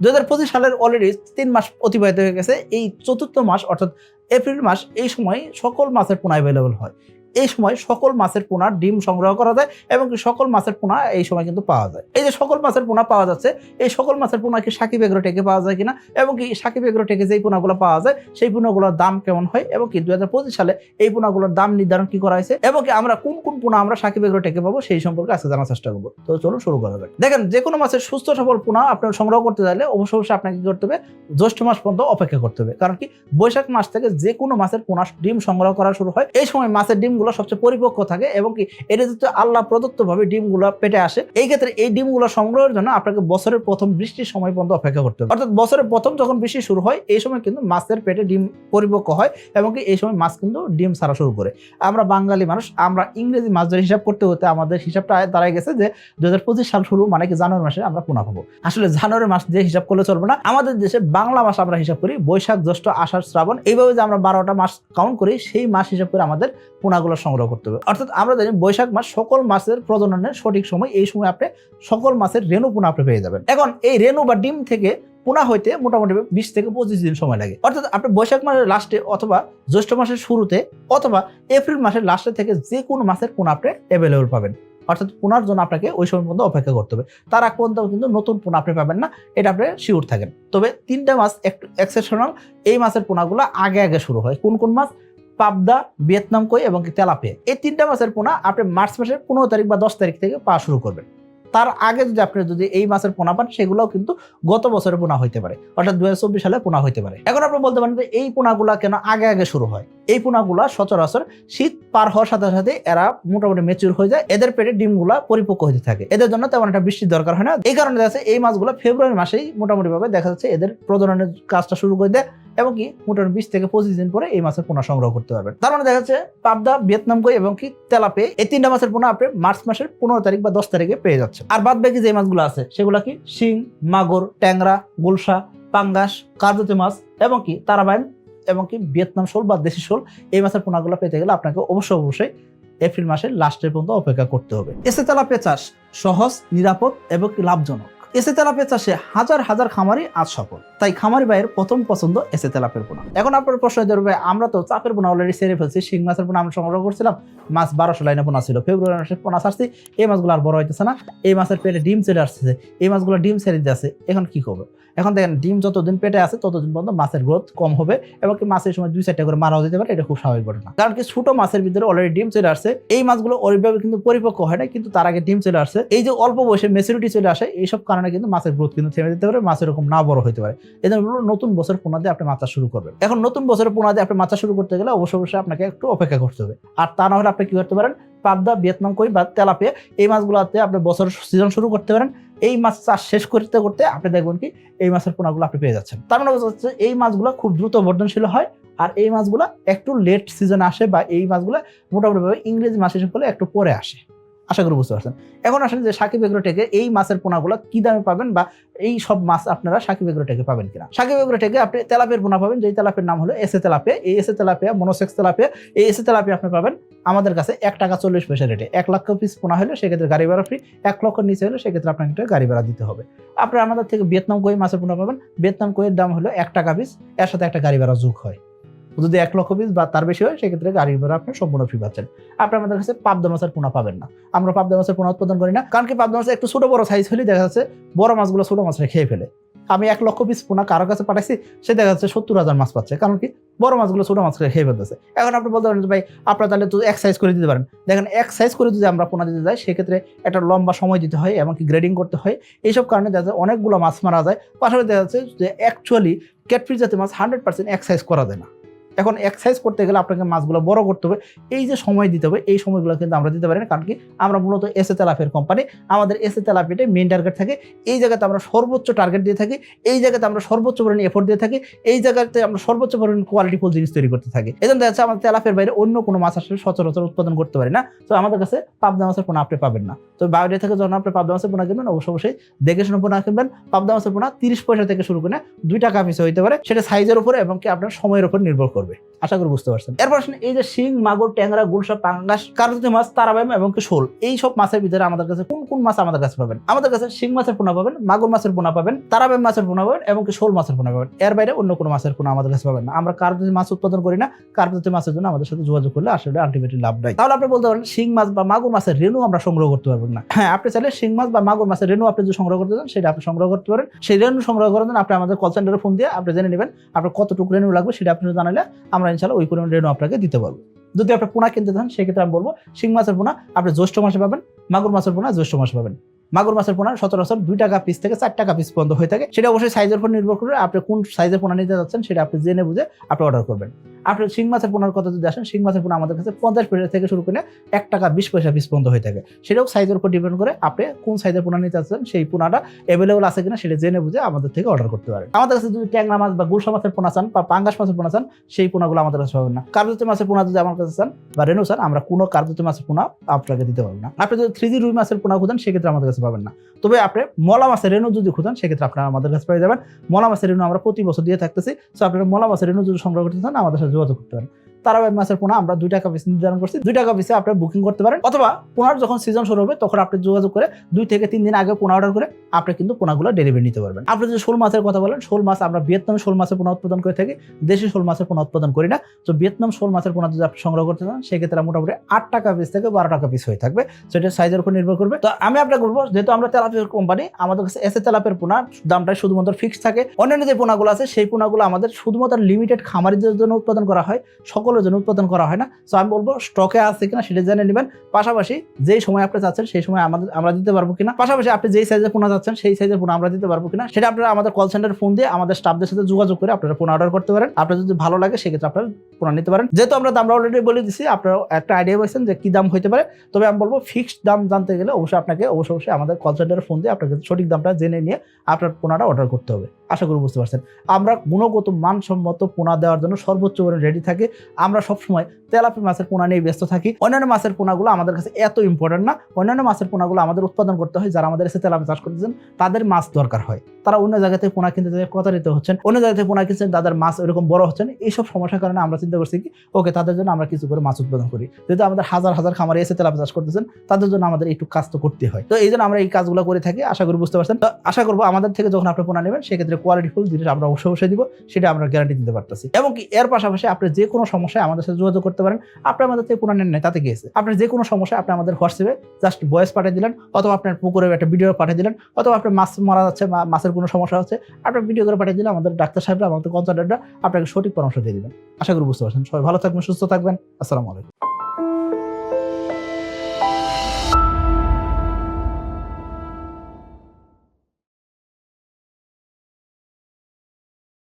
দু হাজার পঁচিশ সালের অলরেডি তিন মাস অতিবাহিত হয়ে গেছে। এই চতুর্থ মাস, অর্থাৎ এপ্রিল মাস, এই সময় সকল মাছের পুনায় অ্যাভেলেবল হয়। এই সময় সকল মাছের পোনার ডিম সংগ্রহ করা যায় এবং কি সকল মাছের পোনা এই সময় কিন্তু পাওয়া যায়। এই যে সকল মাছের পোনা পাওয়া যাচ্ছে, এই সকল মাছের পোনা কি সাকিব এগ্রো টেকে পাওয়া যায় কিনা এবং কি সাকিব এগ্রো টেকে যেই পোনাগুলো পাওয়া যায়, সেই পোনাগুলোর দাম কেমন হয় এবং কি দু হাজার পঁচিশ সালে এই পোনাগুলোর দাম নির্ধারণ কি করা হয়েছে এবং কি আমরা কোন কোন পোনা আমরা সাকিব এগ্রো টেকে পাবো সেই সম্পর্কে আজকে জানার চেষ্টা করব। তো চলুন শুরু করা যাক। দেখেন, যে কোনো মাছের সুস্থ সবল পোনা আপনার সংগ্রহ করতে চাইলে অবশ্যই অবশ্যই আপনাকে কি করতে হবে, জ্যৈষ্ঠ মাস পর্যন্ত অপেক্ষা করতে হবে। কারণ কি বৈশাখ মাস থেকে যে কোনো মাছের পোনা ডিম সংগ্রহ করা শুরু হয়। এই সময় মাছের ডিমগুলো সবচেয়ে পরিপক্ক থাকে এবং কি এটা যদি আল্লাহ প্রদত্ত ভাবে ডিমগুলো পেটে আসে, এই ক্ষেত্রে এই ডিমগুলো সংগ্রহের জন্য আপনাকে বছরের প্রথম বৃষ্টির সময় পর্যন্ত অপেক্ষা করতে হবে। অর্থাৎ বছরের প্রথম যখন বৃষ্টি শুরু হয়, এই সময় কিন্তু মাছের পেটে ডিম পরিপক্ক হয় এবং কি এই সময় মাছ কিন্তু ডিম ছাড়া শুরু করে। আমরা বাঙালি মানুষ, আমরা ইংরেজি মাছ ধরে হিসাব করতে হতে আমাদের হিসাবটা দাঁড়ায় গেছে যে দু পঁচিশ সাল শুরু মানে কি জানুয়ারি মাসে আমরা পোনা পাবো। আসলে জানুয়ারি মাস দিয়ে হিসাব করলে চলবে না। আমাদের দেশে বাংলা মাস আমরা হিসাব করি বৈশাখ, জ্যৈষ্ঠ, আষাঢ়, শ্রাবণ। এইভাবে যে আমরা বারোটা মাস কাউন্ট করি, সেই মাস হিসাব করে আমাদের পোনাগুলো সংগ্রহ করতে হবে অর্থাৎ আমরা জানি বৈশাখ মাস সকল মাছের প্রজননের সঠিক সময়, এই সময় আপনি সকল মাছের রেণু পোনা আপনি পেয়ে যাবেন। এখন এই রেণু বা ডিম থেকে পোনা হইতে মোটামুটি বিশ থেকে পঁচিশ দিন সময় লাগে। অর্থাৎ আপনি বৈশাখ মাসের লাস্টে অথবা জ্যৈষ্ঠ মাসের শুরুতে অথবা এপ্রিল মাসের লাস্টে থেকে যে কোনো মাসের পোনা আপনি অ্যাভেলেবল পাবেন। অর্থাৎ পোনার জন্য আপনাকে ওই সময় পর্যন্ত অপেক্ষা করতে হবে। তার আগ পর্যন্ত কিন্তু নতুন পোনা আপনি পাবেন না, এটা আপনি শিওর থাকেন। তবে তিনটা মাস একটু এক্সেপশনাল এই মাসের পোনাগুলো আগে আগে শুরু হয়। কোন কোন মাছ? পাবদা, ভিয়েতনাম কই এবং তেলাপে এই তিনটা মাছের পোনা আপনি মার্চ মাসের পনেরো তারিখ বা দশ তারিখ থেকে পাওয়া শুরু করবেন। তার আগে যদি আপনি যদি এই মাছের পোনা পান, সেগুলোও কিন্তু গত বছরের পোনা হইতে পারে। অর্থাৎ দুই হাজার চব্বিশ সালে পোনা হইতে পারে। এখন আপনি বলতে পারেন যে এই পোনাগুলা কেন আগে আগে শুরু হয়? এই পোনাগুলা সচরাচর শীত পার হওয়ার সাথে সাথে এরা মোটামুটি মেচুর হয়ে যায়। এদের পেটে ডিমগুলা পরিপক্ক হতে থাকে। এদের জন্য তেমন একটা বৃষ্টির দরকার হয় না। এই কারণে দেখা এই মাছগুলো ফেব্রুয়ারি মাসেই মোটামুটিভাবে দেখা যাচ্ছে এদের প্রজননের কাজটা শুরু করে দেয়। এবং কি মোটামুটি বিশ থেকে পঁচিশ দিন পরে এই মাছের পোনা সংগ্রহ করতে পারবেন। তার মানে দেখা যাচ্ছে পাবদা, ভিয়েতনাম কই এবং কি তেলাপে এই তিনটা মাছের পোনা আপনি মার্চ মাসের পনেরো তারিখ বা দশ তারিখে পেয়ে যাচ্ছে আর বাদ বাকি যে মাছগুলো আছে, সেগুলো কি শিং, মাগুর, ট্যাংরা, গুলশা, পাঙ্গাস, কার্জতে মাছ এবং কি তারাবাইন এবং কি ভিয়েতনাম শোল বা দেশি শোল, এই মাছের পোনাগুলো পেতে গেলে আপনাকে অবশ্যই অবশ্যই এপ্রিল মাসের লাস্টের পর্যন্ত অপেক্ষা করতে হবে। এসে তেলাপিয়া চাষ সহজ, নিরাপদ এবং লাভজনক। এসে তেলাপিয়া চাষে হাজার হাজার খামারি আজ সফল। তাই খামারি ভাইয়ের প্রথম পছন্দ এসে তেলাপের পোনা এখন আপনার প্রশ্ন হতে পারবে আমরা তো চাপের পোনা অলরেডি সেরে ফেলছি, শিং মাছের পোনা আমরা সংগ্রহ করছিলাম, মাছ বারোশো লাইনে পোনা ছিল, ফেব্রুয়ারি মাসে পোনা ছাড়ছি, এই মাছগুলো আর বড় হইতেছে না, এই মাছের পেটে ডিম চলে আসছে এই মাছগুলো ডিম ছেড়ে আছে এখন কি করবে এখন দেখেন, ডিম যতদিন পেটে আছে, ততদিন পর্যন্ত মাছের গ্রোথ কম হবে এবং কি মাছের সময় দুই চারটা করে মারাও যেতে পারে, এটা খুব স্বাভাবিক ঘটনা। কারণ কি ছোট মাছের ভিতরে অলরেডি ডিম চলে আসছে, এই মাছগুলো ওইভাবে কিন্তু পরিপক্ক হয় না, কিন্তু তার আগে ডিম চলে আসছে। এই যে অল্প বয়সে মেচুরিটি চলে আসে, এইসব কারণে কিন্তু মাছের গ্রোথ কিন্তু থেমে দিতে পারে, মাছ এরকম না বড় হতে পারে। এই জন্য নতুন বছর পোনা দিয়ে আপনি মাছা শুরু করবেন। এখন নতুন বছরের পোনা দিয়ে আপনি মাছা শুরু করতে গেলে অবশ্যই অবশ্যই আপনাকে একটু অপেক্ষা করতে হবে। আর তা না হলে আপনি কি করতে পারেন পাবদা, ভিয়েতনাম কই বা তেলাপিয়া, এই মাছগুলোতে আপনি বছর সিজন শুরু করতে পারেন। এই মাছ চাষ শেষ করতে করতে আপনি দেখবেন কি, এই মাছের পোনাগুলো আপনি পেয়ে যাচ্ছেন। তার মানে বোঝা যাচ্ছে এই মাছগুলো খুব দ্রুত বর্ধনশীল হয় আর এই মাছগুলো একটু লেট সিজন আসে বা এই মাছগুলো মোটামুটিভাবে ইংরেজি মাছ হিসেবে একটু পরে আসে। আশা করি বুঝতে পারছেন। এখন আসেন যে সাকিব এগ্রো টেকে এই মাছের পোনাগুলো কি দামে পাবেন বা এই সব মাছ আপনারা সাকিব এগ্রো টেকে পাবেন কিনা? সাকিব এগ্রো টেকে আপনি তেলাপের পোনা পাবেন, যেই তেলাপের নাম হলো এসে তেলাপে এই এসে তেলাপিয়া, মনোসেক্স তেলাপিয়া, এই এসে তেলাপিয়া আপনি পাবেন আমাদের কাছে এক টাকা চল্লিশ পয়সা রেটে এক লক্ষ পিস পোনা হলে সেক্ষেত্রে গাড়ি ভাড়া ফ্রি এক লক্ষর নিচে হলে সেক্ষেত্রে আপনাকে একটা গাড়ি ভাড়া দিতে হবে। আপনারা আমাদের থেকে ভিয়েতনাম কই মাছের পোনা পাবেন? ভিয়েতনাম কইয়ের দাম হলো এক টাকা পিস এর সাথে একটা গাড়ি ভাড়া যোগ হয়। যদি এক লক্ষ পিস বা তার বেশি হয়, সেক্ষেত্রে গাড়ি ভাড়া আপনি সম্পূর্ণ ফ্রি পাচ্ছেন। আপনি আমাদের কাছে পাবদা মাছের পোনা পাবেন না। আমরা পাবদা মাছের পোনা উৎপাদন করি না, কারণ কি পাবদা মাছের একটু ছোট বড় সাইজ হলে দেখা যাচ্ছে বড় মাছগুলো ছোট মাছটা খেয়ে ফেলে। আমি এক লক্ষ পিস পোনা কারও কাছে পাঠাইছি, সে দেখা যাচ্ছে সত্তর হাজার মাছ পাচ্ছে। কারণ কি? বড় মাছগুলো ছোটো মাছ খেয়ে ফেলতেছে। এখন আপনি বলতে পারেন ভাই, আপনারা তাহলে তো এক সাইজ করে দিতে পারেন। দেখেন, এক সাইজ করে যদি আমরা পোনা দিতে যাই, সেক্ষেত্রে একটা লম্বা সময় দিতে হয় এমনকি গ্রেডিং করতে হয়। এইসব কারণে দেখা যায় অনেকগুলো মাছ মারা যায়। পাশাপাশি দেখা যাচ্ছে যে অ্যাকচুয়ালি ক্যাটফিস জাতীয় মাছ হান্ড্রেড পার্সেন্ট এক্সাইজ করা যায় না। এখন এক্সারসাইজ করতে গেলে আপনাকে মাছগুলো বড় করতে হবে। এই যে সময় দিতে হবে, এই সময়গুলো কিন্তু আমরা দিতে পারি না। কারণ কি? আমরা মূলত এসে তেলাফের কোম্পানি আমাদের এসে তেলাফিতে মেন টার্গেট থাকে। এই জায়গাতে আমরা সর্বোচ্চ টার্গেট দিয়ে থাকি। এই জায়গাতে আমরা সর্বোচ্চ পরিমাণ এফোর্ট দিয়ে থাকি। এই জায়গাতে আমরা সর্বোচ্চ পরিমাণে কোয়ালিটিফুল জিনিস তৈরি করতে থাকি। এই জন্য দেখা যাচ্ছে আমাদের তেলাফের বাইরে অন্য কোনো মাছ আসলে সচরাচর উৎপাদন করতে পারি না। তো আমাদের কাছে পাবদা মাছের পোনা আপনি পাবেন না। তো বাইরে থেকে যখন আপনি পাবদা মাছের পোনা কিনবেন অবশ্যই অবশ্যই দেখে শুনে পোনা কিনবেন। পাবদা মাছের পোনা তিরিশ পয়সা থেকে শুরু করে দুই টাকা পিছু হইতে পারে। সেটা সাইজের উপরে এবং কি আপনার সময়ের উপর নির্ভর করবে হবে। আশা করি বুঝতে পারছেন। এরপর আসেন এই যে শিং, মাগুর, ট্যাংরা গুলশা পাঙ্গাস কার্যতি মাছ, তারাবাইম এবং শোল। এই সব মাছের ভিতরে আমাদের কাছে কোন কোন মাছ আমাদের কাছে পাবেন? আমাদের কাছে শিং মাছের পোনা পাবেন, মাগুর মাছের পোনা পাবেন, তারাবাইম মাছের পোনা পাবেন এবং শোল মাছের পোনা পাবেন। এর বাইরে অন্য কোনো মাছের পোনা আমাদের কাছে পাবেন না। আমরা কার্যতি মাছ উৎপাদন করি না। কার্যতি মাছের জন্য আমাদের সাথে যোগাযোগ করলে আসলে আলটিমেটলি লাভ নাই। তাহলে আপনি বলতে পারেন, শিং মাছ বা মাগুর মাছের রেনু আমরা সংগ্রহ করতে পারবেন না। হ্যাঁ আপনি চাইলে শিং মাছ বা মাগুর মাছের রেনু আপনি যদি সংগ্রহ করতে চান, সেটা আপনি সংগ্রহ করতে পারেন। সেই রেনু সংগ্রহ করার জন্য আপনি আমাদের কল সেন্টারে ফোন দিয়ে আপনি জেনে নেবেন, আপনার কতটুকু রেনু লাগবে সেটা আপনি জানালে আমরা ইনশাল্লাহ ওই পরিমাণ রেণু আপনাকে দিতে পারব। যদি আপনার পোনা কিনতে চান, সেক্ষেত্রে আমি বলব, শিং মাছের পোনা আপনি জ্যৈষ্ঠ মাসে পাবেন, মাগুর মাছের পোনা জ্যৈষ্ঠ মাসে পাবেন। মাগুর মাছের পোনা সচরাচর দুই টাকা পিস থেকে চার টাকা পিস পর্যন্ত হয়ে থাকে। সেটা অবশ্যই সাইজের উপর নির্ভর করে আপনি কোন সাইজের পোনা নিতে চাচ্ছেন সেটা আপনি জেনে বুঝে আপনি অর্ডার করবেন। আপনি শিং মাছের পোনার কথা যদি আসেন, শিং মাছের পোনা আমাদের কাছে পঞ্চাশ পয়সা থেকে শুরু করে এক টাকা বিশ পয়সা পিস পর্যন্ত হয়ে থাকে। সেটাও সাইজের উপর ডিপেন্ড করে আপনি কোন সাইজের পোনা নিতে চাচ্ছেন সেই পোনাটা অ্যাভেলেবল আছে কিনা সেটা জেনে বুঝে আমাদের থেকে অর্ডার করতে পারেন। আমাদের কাছে যদি ট্যাংরা মাছ বা গুলশা মাছের পোনা চান বা পাঙ্গাস মাছের পোনা চান, সেই পোনাগুলো আমাদের কাছে পাবেন না। কার্যতি মাছের পোনা যদি আমার কাছে চান বা রেনু চান, আমরা কোনো কার্যতি মাছের পোনা আপনাকে দিতে পারব না। আপনি যদি থ্রি জি রুই মাছের পোনা খুঁজেন, সেক্ষেত্রে আমাদের কাছে পাবেন না। তবে আপনি মলা মাছের রেনু যদি খুঁজেন, সেক্ষেত্রে আপনারা আমাদের কাছে পেয়ে যাবেন। মলা মাছের রেনু আমরা প্রতি বছর দিয়ে থাকতেছি সো আপনারা মলা মাছের রেনু যদি সংগ্রহ করতে চান, আমাদের সাথে যোগাযোগ করতে পারেন তারাবাই মাছের পোনা আমরা দুই টাকা পিস নির্ধারণ করছি। দুই টাকা পিসে আপনি বুকিং করতে পারেন অথবা পোনার যখন সিজন শুরু হবে, তখন আপনি যোগাযোগ করে দুই থেকে তিন দিন আগে পোনা অর্ডার করে আপনি কিন্তু পোনাগুলো ডেলিভারি নিতে পারবেন। আপনি যদি শোল মাছের কথা বলেন, শোল মাছ আমরা ভিয়েতনাম শোল মাছের পোনা উৎপাদন করে থাকি, দেশি শোল মাছের পোনা উৎপাদন করি না। তো ভিয়েতনাম শোল মাছের পোনা যদি আপনি সংগ্রহ করতে চান, সেক্ষেত্রে মোটামুটি আট টাকা পিস থেকে বারো টাকা পিস হয়ে থাকবে। সেটা সাইজের উপর নির্ভর করবে। তো আমি আপনাকে বলব, যেহেতু আমরা তেলাপিয়ার কোম্পানি আমাদের কাছে এসে তেলাপের পোনা দামটা শুধুমাত্র ফিক্সড থাকে। অন্যান্য যে পোনাগুলো আছে, সেই পোনাগুলো আমাদের শুধুমাত্র লিমিটেড খামারিদের জন্য উৎপাদন করা হয়। সকলের জন্য উৎপাদন করা হয় না। তো আমি বলব স্টকে আছে কিনা সেটা জেনে নেবেন। পাশাপাশি যেই সময় আপনি চাচ্ছেন সেই সময় আমাদের আমরা দিতে পারব কিনা। পাশাপাশি আপনি যেই সাইজের পোনা যাচ্ছেন সেই সাইজের পোনা আমরা দিতে পারব কিনা। সেটা আপনারা আমাদের কল সেন্টার ফোন দিয়ে আমাদের স্টাফদের সাথে যোগাযোগ করে আপনারা পোনা অর্ডার করতে পারেন। আপনার যদি ভালো লাগে সেক্ষেত্রে আপনারা পোনা নিতে পারেন। যেহেতু আমরা দামটা অলরেডি বলে দিচ্ছি আপনারা একটা আইডিয়া পাইছেন যে কি দাম হতে পারে। তবে আমি বলব ফিক্সড দাম জানতে গেলে অবশ্যই আপনাকে অবশ্যই অবশ্যই আমাদের কল সেন্টারে ফোন দিয়ে আপনাকে সঠিক দামটা জেনে নিয়ে আপনার পোনাটা অর্ডার করতে হবে। আশা করি বুঝতে পারছেন। আমরা গুণগত মানসম্মত পোনা দেওয়ার জন্য সর্বোচ্চ রেডি থাকি। আমরা সবসময় তেলাপি মাছের পোনা নিয়ে ব্যস্ত থাকি। অন্যান্য মাছের পোনাগুলো আমাদের কাছে এত ইম্পর্টেন্ট না। অন্যান্য মাছের পোনাগুলো আমাদের উৎপাদন করতে হয় যারা আমাদের এসে তেলাপি চাষ করতেছেন, তাদের মাছ দরকার হয়। তারা অন্য জায়গা থেকে পোনা কিনতে যায় প্রতারিত হচ্ছেন, অন্য জায়গা থেকে পোনা কিনছেন, তাদের মাছ এরকম বড় হচ্ছেন, এইসব সমস্যার কারণে আমরা চিন্তা করছি কি ওকে তাদের জন্য আমরা কিছু করে মাছ উৎপাদন করি। যেহেতু আমাদের হাজার হাজার খামারে এসে তেলাপি চাষ করতেছেন, তাদের জন্য আমাদের একটু কাজ তো করতে হয়। তো এই জন্য আমরা এই কাজগুলো করে থাকি, আশা করি বুঝতে পারছেন। তো আশা করব আমাদের থেকে যখন আপনি পোনা নেবেন, সেক্ষেত্রে কোয়ালিটিফুল জিনিস আমরা অবশ্যই অবশ্যই দিব, সেটা আমরা গ্যারান্টি দিতে পারতেছি। এবং কি, এর পাশাপাশি আপনি যে কোনো সমস্যায় আমাদের সাথে যোগাযোগ করতে পারেন। আপনার আমাদের থেকে কোনো নেন তাতে গিয়েছে। আপনার যে কোনো সমস্যা আপনি আমাদের হোয়াটসঅ্যাপে জাস্ট ভয়েস পাঠিয়ে দিলেন, অথবা আপনার পুকুরে একটা ভিডিও পাঠিয়ে দিলেন, অথবা আপনার মাছ মারা যাচ্ছে মাছের কোনো সমস্যা হচ্ছে, আপনার ভিডিও করে পাঠিয়ে দিলে আমাদের ডাক্তার সাহেবরা, আমাদের কনসালটেন্টরা আপনাকে সঠিক পরামর্শ দিয়ে দেবেন। আশা করি বুঝতে পারছেন। সবাই ভালো থাকবেন, সুস্থ থাকবেন। আসসালামু আলাইকুম।